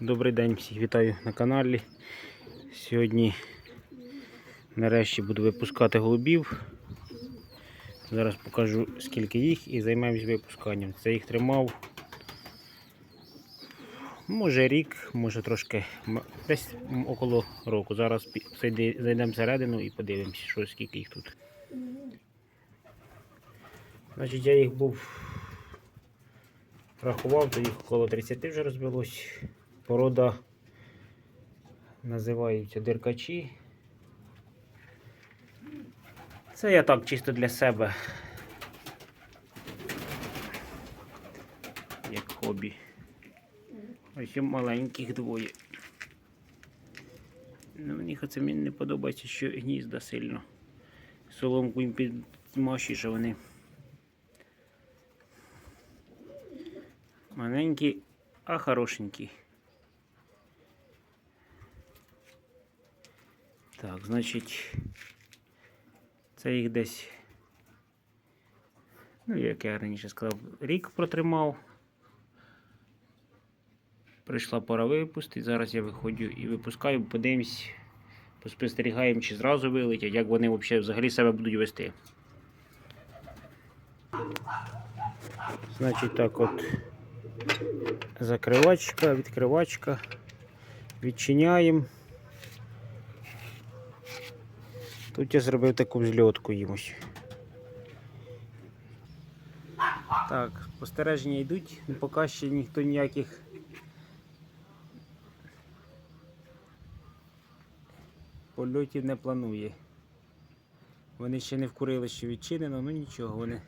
Добрий день, всіх вітаю на каналі. Сьогодні нарешті буду випускати голубів. Зараз покажу скільки їх і займемось випусканням. Це їх тримав. Може рік, може трошки десь около року. Зараз зайдемо всередину і подивимося, що скільки їх тут. Значить, я їх був рахував, то їх около 30 вже розбилось. Порода називаються диркачі. Це я так чисто для себе. Як хобі. Ось маленьких двоє. Ну, мені оце мені не подобається, що гнізда сильно. Соломку їм підмащі, що вони. Маленькі, а хорошенькі. Так, значить, це їх десь, ну, як я раніше сказав, рік протримав. Прийшла пора випустити. Зараз я виходжу і випускаю, подивимось, поспостерігаємо, чи зразу вилетять, як вони взагалі, взагалі себе будуть вести. Значить, так от закривачка, відкривачка. Відчиняємо. Тут я зробив таку взльотку їмось. Так, спостереження йдуть, поки ще ніхто ніяких польотів не планує. Вони ще не вкурили, що відчинено, ну нічого, вони.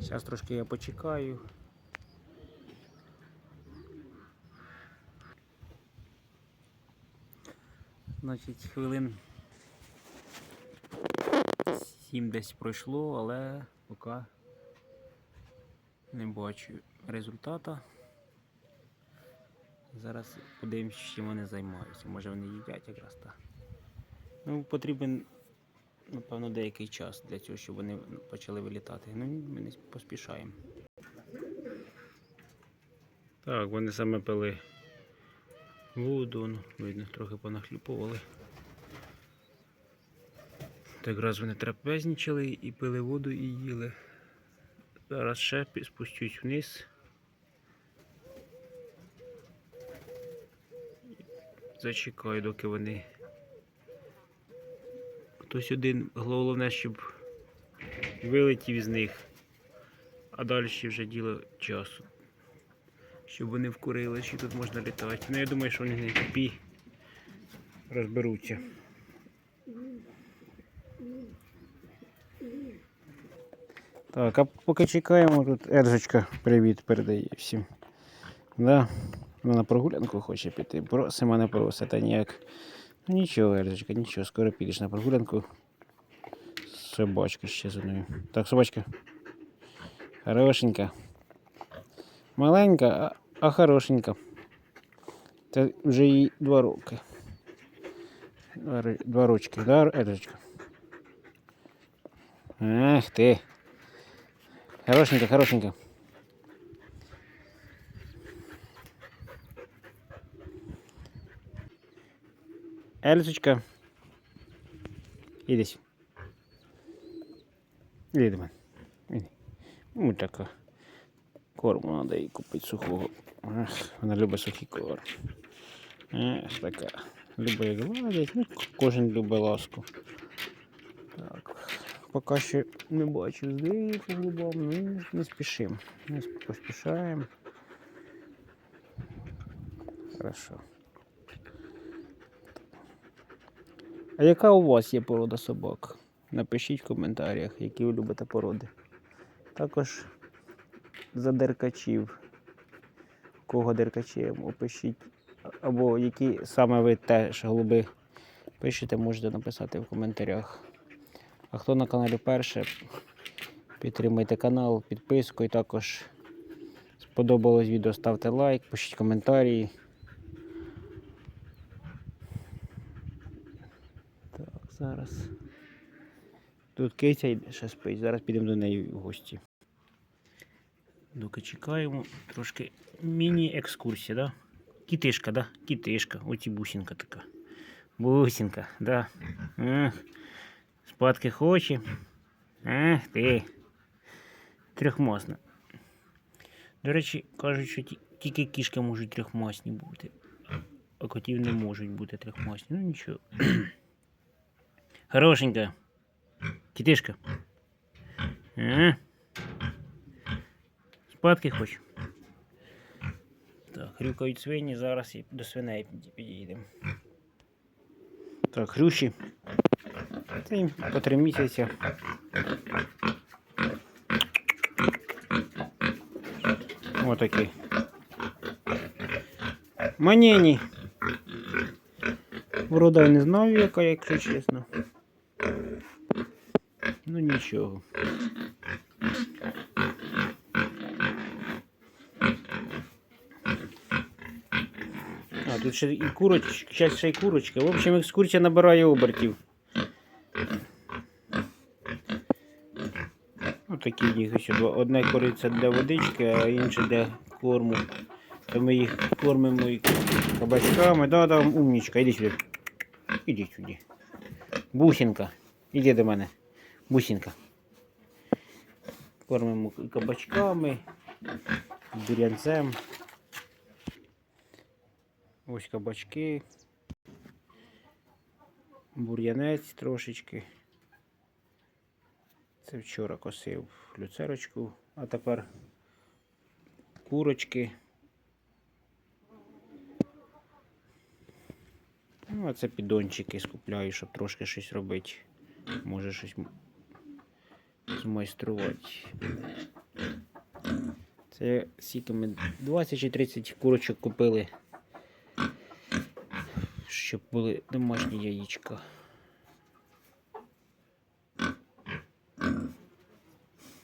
Зараз трошки я почекаю. Значить, хвилин сім десь пройшло, але поки не бачу результата. Зараз подивимось, чим вони займаються. Може вони їдять якраз так. Ну, потрібен, напевно, деякий час для цього, щоб вони почали вилітати. Ну, ми не поспішаємо. Так, вони саме пили воду, ну, видно, трохи понахлюпували. Так якраз вони трапезничали і пили воду і їли. Зараз ще спустюсь вниз. Зачекаю, доки вони. Хтось один, головне, щоб вилетів із них, а далі вже діло часу. Щоб вони вкурили, чи тут можна літати. Ну я думаю, що вони не тупі розберуться. Так, а поки чекаємо, тут Ержечка привіт передає всім. Да, вона на прогулянку хоче піти. Просить мене просить, а ніяк. Ну нічого, Ержечка, нічого, скоро підеш на прогулянку. Собачка ще за мною. Так, собачка. Хорошенька. Маленька, а, а хорошенька. Це вже їй два роки. Два, ро- два рочки, да, Ержечка? Ах ти. Хорошенька, хорошенька. Ельзочка. Іди сюди. Іди до мене. Іди. Ну така. Корму треба їй купити сухого. Ах, вона любить сухий корм. Ах, така. Любить гладить. Ну, кожен любить ласку. Так. Поки що не бачу здиву по губам, ну не спішимо. Не поспішаємо. Хорошо. А яка у вас є порода собак? Напишіть в коментарях, які ви любите породи. Також за деркачів. Кого деркачів, опишіть. Або які саме ви теж голуби пишете, можете написати в коментарях. А хто на каналі перше, підтримуйте канал підпискою. Також сподобалось відео, ставте лайк, пишіть коментарі. Так, зараз Тут киця ще спить. Зараз підемо до неї в гості. Доки чекаємо, трошки міні-екскурсія, да? Кітишка, да? Кітишка. Оці бусинка така. Бусинка, да. Ех. Спадки хоче. Ех ти. Трьохмасна. До речі, кажуть, що тільки кішки можуть трьохмасні бути. А котів не можуть бути трьохмасні. Ну нічого. Хорошенька. Кітишка. А? Спадки хоч. Так, хрюкають свині, зараз і до свиней підійдемо. Так, хрющі. Це по три місяці. Отакі. Манені. Врода я не знаю, яка, якщо чесно. Ну нічого. Тут ще і курочка, зараз ще й курочка. В общем, екскурсія набирає обертів. Отакі в них ще два. Одне кориця для водички, а інше для корму. То ми їх кормимо і кабачками. Да, да, умнічка, іди сюди. Іди сюди. Бусинка. Іди до мене. Бусинка. Кормимо кабачками, і бурянцем. Ось кабачки. Бур'янець трошечки. Це вчора косив люцерочку, а тепер курочки. Ну, а це піддончики скупляю, щоб трошки щось робити. Може щось змайструвати. Це скільки ми 20 чи 30 курочок купили. Щоб були домашні яєчка.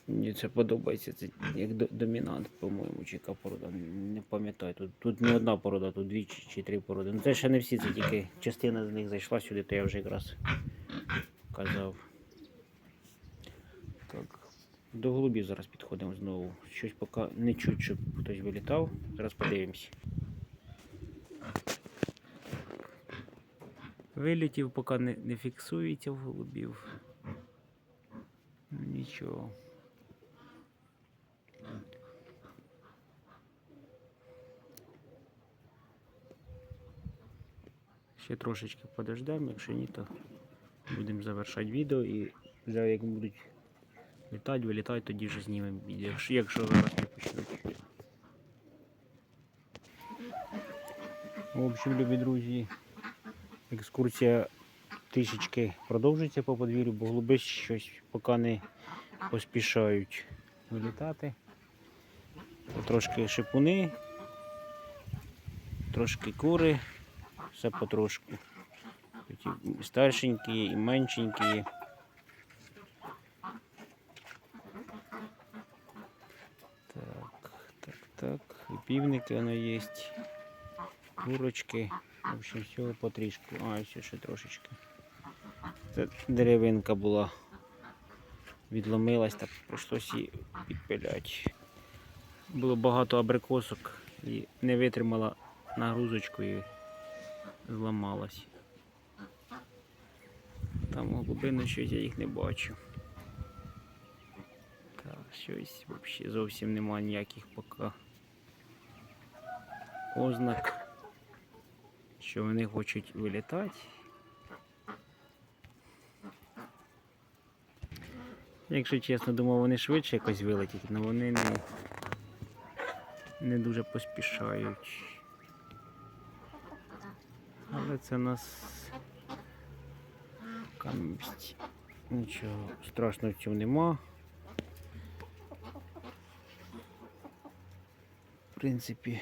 Мені це подобається. Це як домінант, по-моєму, чи яка порода. Не пам'ятаю. Тут, тут не одна порода, тут дві чи, чи три породи. Ну це ще не всі, це тільки частина з них зайшла сюди, то я вже якраз казав. Так. До голубів зараз підходимо знову. Щось поки не чуть, щоб хтось вилітав. Зараз подивимось. Вилітів поки не, не фіксується в голубів. Ну, Нічого. Ще трошечки подождемо, якщо ні, то будемо завершати відео і вже як будуть літати, вилітати, тоді вже знімемо відео. Якщо- зараз не почнуть. В общем, любі друзі, екскурсія трішечки продовжується по подвір'ю, бо голуби щось поки не поспішають вилітати. Трошки шипуни, трошки кури, все потрошку. Тут і старшенькі, і меншенькі. Так, так, так. І півники воно є. Курочки. В общем, всього потрішку. А, ось ще трошечки. Це деревинка була. Відломилась, так прийшлося її. Було багато абрикосок і не витримала нагрузочку і зламалась. Там глибину щось я їх не бачу. Так, щось взагалі зовсім немає ніяких поки ознак, що вони хочуть вилітати. Якщо чесно, думав, вони швидше якось вилетять, але вони не, не дуже поспішають. Але це нас камість. Нічого страшного в цьому нема. В принципі,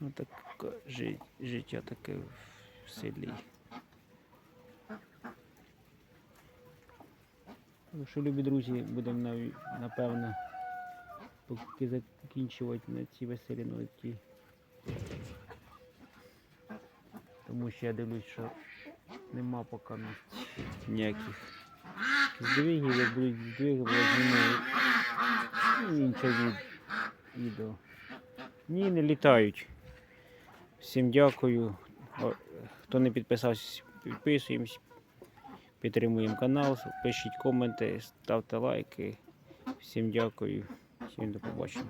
отак жи- життя таке в селі. Так що, любі друзі, будемо напевно поки закінчувати на цій веселі ноті. Тому що я дивлюсь, що нема поки місць ніяких здвигів, як будуть здвигувати знімаю ну, інше від, відео. Ні, не літають. Всім дякую. Хто не підписався, підписуємось. Підтримуємо канал, пишіть коменти, ставте лайки. Всім дякую, всім до побачення.